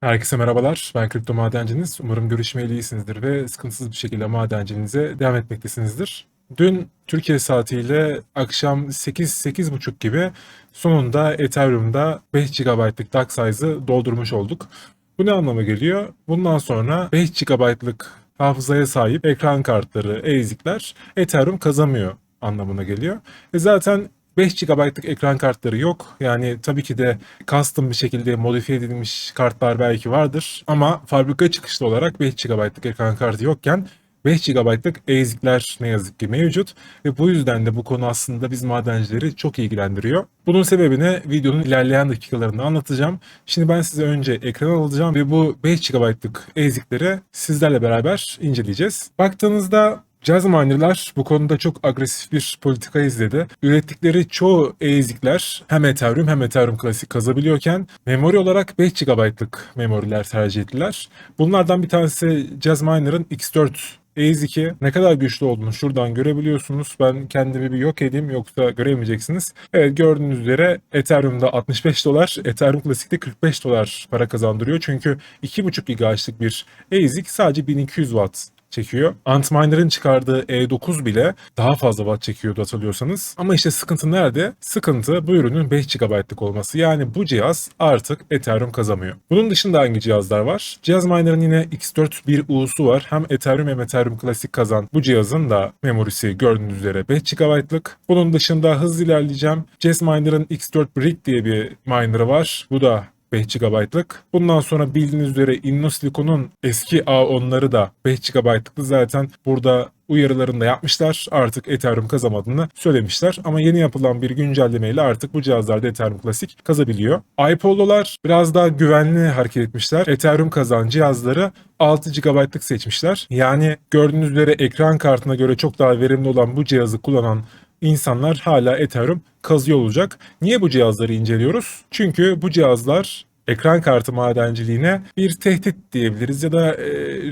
Herkese merhabalar. Ben Kripto Madenciniz. Umarım görüşmeyeli iyisinizdir ve sıkıntısız bir şekilde madencinize devam etmektesinizdir. Dün Türkiye saatiyle akşam 8-8.30 gibi sonunda Ethereum'da 5 GB'lık DAX size'ı doldurmuş olduk. Bu ne anlama geliyor? Bundan sonra 5 GB'lık hafızaya sahip ekran kartları, ASIC'ler Ethereum kazamıyor anlamına geliyor. E zaten 5 GB'lık ekran kartları yok. Yani tabii ki de custom bir şekilde modifiye edilmiş kartlar belki vardır. Ama fabrika çıkışlı olarak 5 GB'lık ekran kartı yokken 5 GB'lık ASIC'ler ne yazık ki mevcut ve bu yüzden de bu konu aslında biz madencileri çok ilgilendiriyor. Bunun sebebini videonun ilerleyen dakikalarında anlatacağım. Şimdi ben size önce ekran alacağım ve bu 5 GB'lık ASIC'leri sizlerle beraber inceleyeceğiz. Baktığınızda Jazz miner'lar bu konuda çok agresif bir politika izledi. Ürettikleri çoğu ASIC'ler hem Ethereum hem Ethereum Classic kazabiliyorken memori olarak 5 GB'lık memoriler tercih ettiler. Bunlardan bir tanesi Jazz Miner'ın X4 ASIC'i ne kadar güçlü olduğunu şuradan görebiliyorsunuz. Ben kendimi bir yok edeyim yoksa göremeyeceksiniz. Evet gördüğünüz üzere Ethereum'da 65 dolar, Ethereum Classic'te 45 dolar para kazandırıyor. Çünkü 2.5 GHz'lık bir ASIC sadece 1200 Watt çekiyor. Antminer'ın çıkardığı E9 bile daha fazla watt çekiyordu hatırlıyorsanız. Ama işte sıkıntı nerede? Sıkıntı bu ürünün 5 GB'lık olması. Yani bu cihaz artık Ethereum kazamıyor. Bunun dışında hangi cihazlar var? Cihaz Miner'ın yine X4 bir U'su var. Hem Ethereum hem Ethereum Classic kazan. Bu cihazın da memorisi gördüğünüz üzere 5 GB'lık. Bunun dışında hızlı ilerleyeceğim. Jazz Miner'ın X4 Brick diye bir miner'ı var. Bu da 5 GB'lık. Bundan sonra bildiğiniz üzere InnoSilicon'un eski A10'ları da 5 GB'lıktı. Zaten burada uyarılarını da yapmışlar. Artık Ethereum kazamadığını söylemişler. Ama yeni yapılan bir güncellemeyle artık bu cihazlarda Ethereum Classic kazabiliyor. iPollo'lar biraz daha güvenli hareket etmişler. Ethereum kazan cihazları 6 GB'lık seçmişler. Yani gördüğünüz üzere ekran kartına göre çok daha verimli olan bu cihazı kullanan insanlar hala Ethereum kazıyor olacak. Niye bu cihazları inceliyoruz? Çünkü bu cihazlar ekran kartı madenciliğine bir tehdit diyebiliriz ya da e,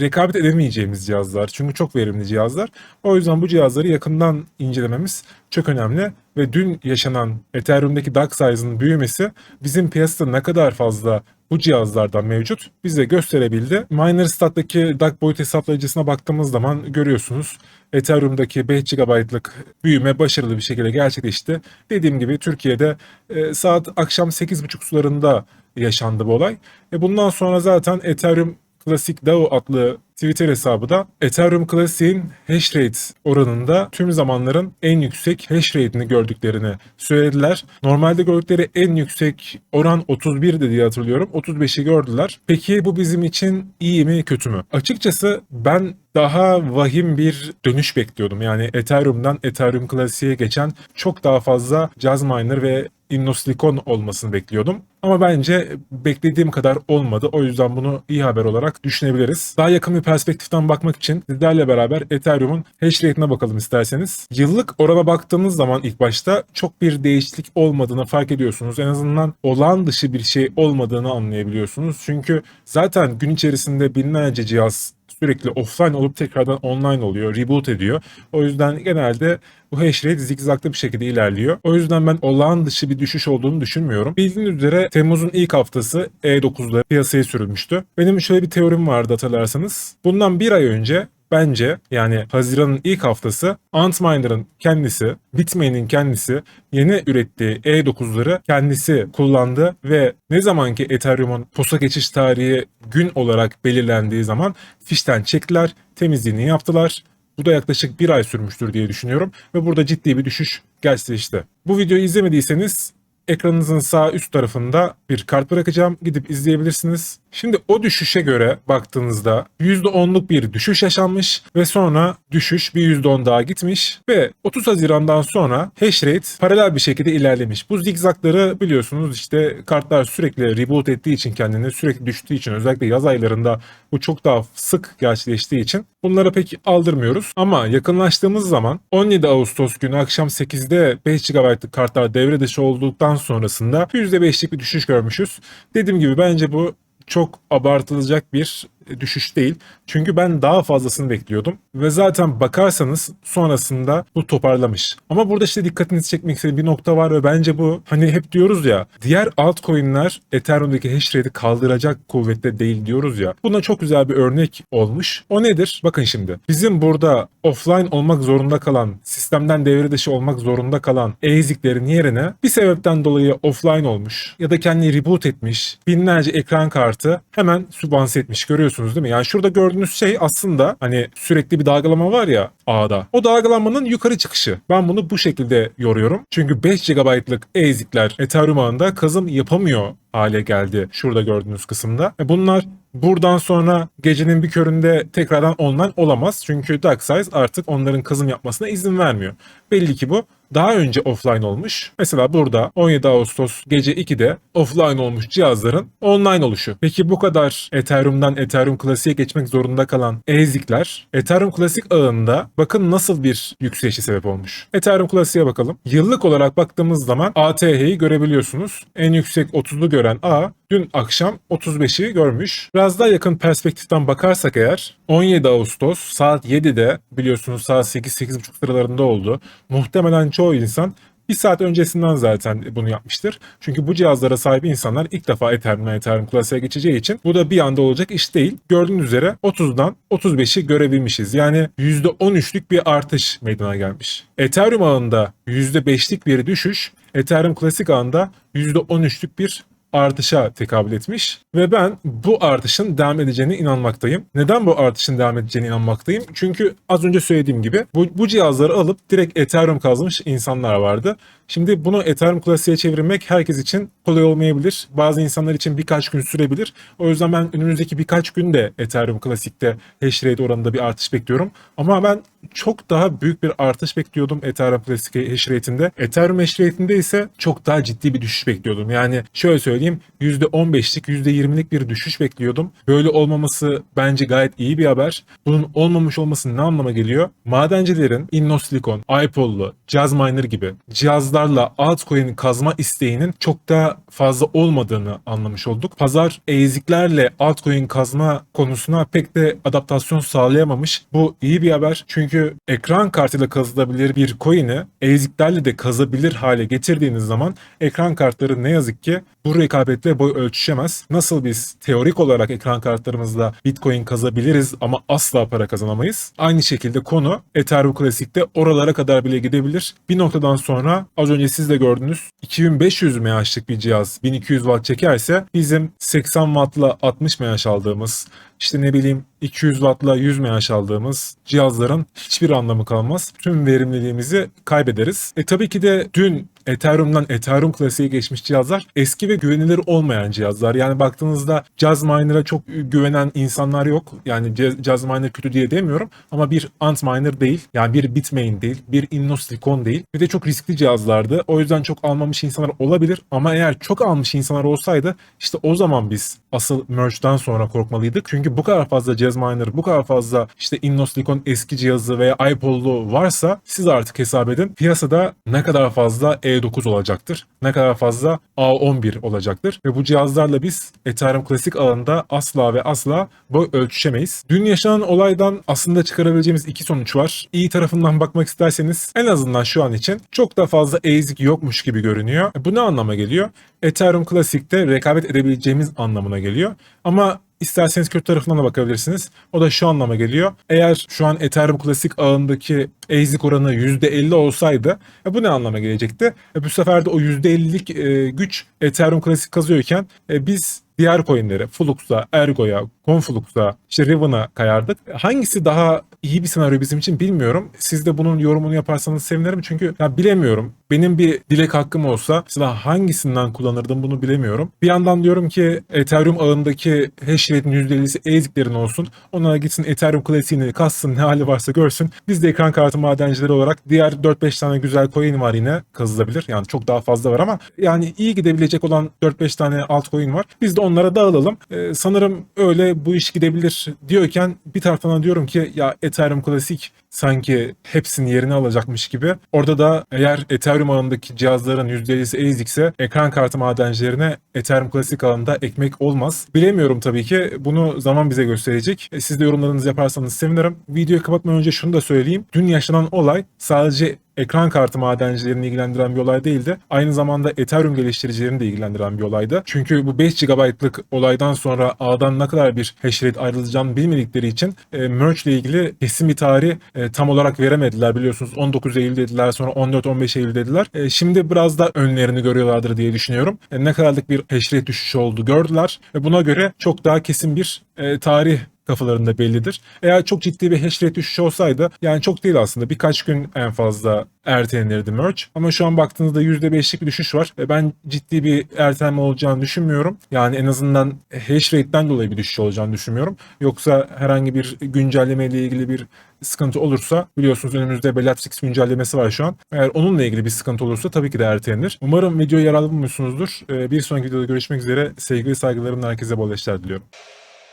rekabet edemeyeceğimiz cihazlar. Çünkü çok verimli cihazlar. O yüzden bu cihazları yakından incelememiz çok önemli ve dün yaşanan Ethereum'daki DAX size'ın büyümesi bizim piyasada ne kadar fazla bu cihazlardan mevcut bize gösterebildi. MinerStat'taki DAG boyut hesaplayıcısına baktığımız zaman görüyorsunuz Ethereum'daki 5 GB'lık büyüme başarılı bir şekilde gerçekleşti. Dediğim gibi Türkiye'de e, saat akşam 8.30 sularında yaşandı bu olay. E bundan sonra zaten Ethereum Classic DAO adlı Twitter hesabı da Ethereum Classic'in hash rate oranında tüm zamanların en yüksek hash rate'ini gördüklerini söylediler. Normalde gördükleri en yüksek oran 31 diye hatırlıyorum. 35'i gördüler. Peki bu bizim için iyi mi kötü mü? Açıkçası ben daha vahim bir dönüş bekliyordum. Yani Ethereum'dan Ethereum Classic'e geçen çok daha fazla Jazz Miner ve InnoSilicon olmasını bekliyordum. Ama bence beklediğim kadar olmadı. O yüzden bunu iyi haber olarak düşünebiliriz. Daha yakın bir perspektiften bakmak için sizlerle beraber Ethereum'un hash rate'ine bakalım isterseniz. Yıllık orana baktığınız zaman ilk başta çok bir değişiklik olmadığını fark ediyorsunuz. En azından olağan dışı bir şey olmadığını anlayabiliyorsunuz. Çünkü zaten gün içerisinde binlerce cihaz sürekli offline olup tekrardan online oluyor, reboot ediyor. O yüzden genelde bu hash rate zigzaglı bir şekilde ilerliyor. O yüzden ben olağan dışı bir düşüş olduğunu düşünmüyorum. Bildiğiniz üzere Temmuz'un ilk haftası E9'da piyasaya sürülmüştü. Benim şöyle bir teorim vardı hatırlarsanız. Bundan bir ay önce bence yani Haziran'ın ilk haftası Antminer'ın kendisi, Bitmain'in kendisi yeni ürettiği E9'ları kendisi kullandı ve ne zamanki Ethereum'un posa geçiş tarihi gün olarak belirlendiği zaman fişten çektiler, temizliğini yaptılar. Bu da yaklaşık bir ay sürmüştür diye düşünüyorum ve burada ciddi bir düşüş gerçekleşti. Bu videoyu izlemediyseniz ekranınızın sağ üst tarafında bir kart bırakacağım. Gidip izleyebilirsiniz. Şimdi o düşüşe göre baktığınızda %10'luk bir düşüş yaşanmış ve sonra düşüş bir %10 daha gitmiş ve 30 Haziran'dan sonra hash rate paralel bir şekilde ilerlemiş. Bu zigzagları biliyorsunuz işte kartlar sürekli reboot ettiği için kendini sürekli düştüğü için özellikle yaz aylarında bu çok daha sık gerçekleştiği için bunlara pek aldırmıyoruz. Ama yakınlaştığımız zaman 17 Ağustos günü akşam 8'de 5 GB'lık kartlar devre dışı olduktan sonrasında %5'lik bir düşüş görmüşüz. Dediğim gibi bence bu çok abartılacak bir düşüş değil. Çünkü ben daha fazlasını bekliyordum. Ve zaten bakarsanız sonrasında bu toparlamış. Ama burada işte dikkatinizi çekmek istediğim bir nokta var ve bence bu hani hep diyoruz ya diğer altcoin'ler Ethereum'daki hash rate'i kaldıracak kuvvette değil diyoruz ya. Buna çok güzel bir örnek olmuş. O nedir? Bakın şimdi. Bizim burada offline olmak zorunda kalan, sistemden devre dışı olmak zorunda kalan eziklerin yerine bir sebepten dolayı offline olmuş ya da kendini reboot etmiş binlerce ekran kartı hemen sübvanse etmiş görüyorsunuz değil mi? Yani şurada gördüğünüz şey aslında hani sürekli bir dalgalama var ya ağda. O dalgalanmanın yukarı çıkışı. Ben bunu bu şekilde yoruyorum. Çünkü 5 GB'lık ezikler Ethereum ağında kazım yapamıyor hale geldi şurada gördüğünüz kısımda. E Bunlar buradan sonra gecenin bir köründe tekrardan online olamaz. Çünkü DarkSize artık onların kazım yapmasına izin vermiyor. Belli ki bu daha önce offline olmuş. Mesela burada 17 Ağustos gece 2'de offline olmuş cihazların online oluşu. Peki bu kadar Ethereum'dan Ethereum Classic'e geçmek zorunda kalan ezikler Ethereum Classic ağında bakın nasıl bir yükselişe sebep olmuş. Ethereum Classic'e bakalım. Yıllık olarak baktığımız zaman ATH'yi görebiliyorsunuz. En yüksek 30'lu gören A dün akşam 35'i görmüş. Biraz daha yakın perspektiften bakarsak eğer 17 Ağustos saat 7'de biliyorsunuz saat 8-8.30 sıralarında oldu. Muhtemelen çoğu insan bir saat öncesinden zaten bunu yapmıştır. Çünkü bu cihazlara sahip insanlar ilk defa Ethereum'dan Ethereum Classic'e geçeceği için bu da bir anda olacak iş değil. Gördüğünüz üzere 30'dan 35'i görebilmişiz. Yani %13'lük bir artış meydana gelmiş. Ethereum ağında %5'lik bir düşüş, Ethereum Classic ağında %13'lük bir artışa tekabül etmiş ve ben bu artışın devam edeceğine inanmaktayım. Neden bu artışın devam edeceğine inanmaktayım? Çünkü az önce söylediğim gibi bu, bu cihazları alıp direkt Ethereum kazmış insanlar vardı. Şimdi bunu Ethereum klasiğe çevirmek herkes için kolay olmayabilir. Bazı insanlar için birkaç gün sürebilir. O yüzden ben önümüzdeki birkaç günde Ethereum klasikte hash rate oranında bir artış bekliyorum. Ama ben çok daha büyük bir artış bekliyordum Ethereum klasik hash rate'inde. Ethereum hash rate'inde ise çok daha ciddi bir düşüş bekliyordum. Yani şöyle söyleyeyim %15'lik %20'lik bir düşüş bekliyordum. Böyle olmaması bence gayet iyi bir haber. Bunun olmamış olması ne anlama geliyor? Madencilerin InnoSilicon, iPol'lu, Jazzminer gibi cihazlarla altcoin kazma isteğinin çok daha fazla olmadığını anlamış olduk. Pazar eziklerle altcoin kazma konusuna pek de adaptasyon sağlayamamış. Bu iyi bir haber çünkü ekran kartıyla kazılabilir bir coin'i eziklerle de kazabilir hale getirdiğiniz zaman ekran kartları ne yazık ki bu rekabetle boy ölçüşemez. Nasıl biz teorik olarak ekran kartlarımızla Bitcoin kazabiliriz ama asla para kazanamayız. Aynı şekilde konu Ethereum Classic'te oralara kadar bile gidebilir. Bir noktadan sonra az önce siz de gördünüz 2500 mAh'lık bir cihaz 1200 watt çekerse bizim 80 wattla 60 mAh aldığımız işte ne bileyim 200 wattla 100 mAh aldığımız cihazların hiçbir anlamı kalmaz. Tüm verimliliğimizi kaybederiz. E tabii ki de dün Ethereum'dan Ethereum klasiğe geçmiş cihazlar eski ve güvenilir olmayan cihazlar. Yani baktığınızda Jazz Miner'a çok güvenen insanlar yok. Yani Jazz Miner kötü diye demiyorum ama bir Antminer değil. Yani bir Bitmain değil. Bir InnoSilicon değil. Bir de çok riskli cihazlardı. O yüzden çok almamış insanlar olabilir. Ama eğer çok almış insanlar olsaydı işte o zaman biz asıl merge'den sonra korkmalıydık. Çünkü bu kadar fazla Jazz Miner, bu kadar fazla işte InnoSilicon eski cihazı veya iPol'lu varsa siz artık hesap edin. Piyasada ne kadar fazla E9 olacaktır. Ne kadar fazla A11 olacaktır. Ve bu cihazlarla biz Ethereum klasik alanında asla ve asla boy ölçüşemeyiz. Dün yaşanan olaydan aslında çıkarabileceğimiz iki sonuç var. İyi tarafından bakmak isterseniz en azından şu an için çok da fazla ezik yokmuş gibi görünüyor. Bu ne anlama geliyor? Ethereum Classic'te rekabet edebileceğimiz anlamına geliyor. Ama İsterseniz kötü tarafından da bakabilirsiniz. O da şu anlama geliyor. Eğer şu an Ethereum Classic ağındaki ezik oranı %50 olsaydı e, bu ne anlama gelecekti? E, bu sefer de o %50'lik e, güç Ethereum Classic kazıyorken e, biz diğer coinlere Flux'a, Ergo'ya, Conflux'a, işte Riven'a kayardık. Hangisi daha iyi bir senaryo bizim için bilmiyorum. Siz de bunun yorumunu yaparsanız sevinirim çünkü ya bilemiyorum. Benim bir dilek hakkım olsa mesela hangisinden kullanırdım bunu bilemiyorum. Bir yandan diyorum ki Ethereum ağındaki hash rate'in %50'si eziklerin olsun. Onlara gitsin Ethereum klasiğini kassın ne hali varsa görsün. Biz de ekran kartı madencileri olarak diğer 4-5 tane güzel coin var yine kazılabilir. Yani çok daha fazla var ama yani iyi gidebilecek olan 4-5 tane altcoin var. Biz de onlara dağılalım. Ee, sanırım öyle bu iş gidebilir diyorken bir taraftan diyorum ki ya Ethereum Classic sanki hepsinin yerini alacakmış gibi. Orada da eğer Ethereum ağındaki cihazların %50'si ASIC ise ekran kartı madencilerine Ethereum Classic ağında ekmek olmaz. Bilemiyorum tabii ki. Bunu zaman bize gösterecek. E, Siz de yorumlarınızı yaparsanız sevinirim. Videoyu kapatmadan önce şunu da söyleyeyim. Dün yaşanan olay sadece ekran kartı madencilerini ilgilendiren bir olay değildi. Aynı zamanda Ethereum geliştiricilerini de ilgilendiren bir olaydı. Çünkü bu 5 GB'lık olaydan sonra ağdan ne kadar bir hash rate ayrılacağını bilmedikleri için e, merge ile ilgili kesin bir tarih e, tam olarak veremediler biliyorsunuz. 19 Eylül dediler sonra 14-15 Eylül dediler. E, şimdi biraz da önlerini görüyorlardır diye düşünüyorum. E, ne kadarlık bir hash rate düşüşü oldu gördüler ve buna göre çok daha kesin bir e, tarih kafalarında bellidir. Eğer çok ciddi bir hash düşüşü olsaydı yani çok değil aslında birkaç gün en fazla ertelenirdi merge. Ama şu an baktığınızda %5'lik bir düşüş var ve ben ciddi bir erteleme olacağını düşünmüyorum. Yani en azından hash rate'den dolayı bir düşüş olacağını düşünmüyorum. Yoksa herhangi bir güncelleme ile ilgili bir sıkıntı olursa biliyorsunuz önümüzde Bellatrix güncellemesi var şu an. Eğer onunla ilgili bir sıkıntı olursa tabii ki de ertelenir. Umarım videoyu yararlı bulmuşsunuzdur. Bir sonraki videoda görüşmek üzere. Sevgili saygılarımla herkese bol eşler diliyorum.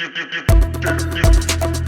Thank you.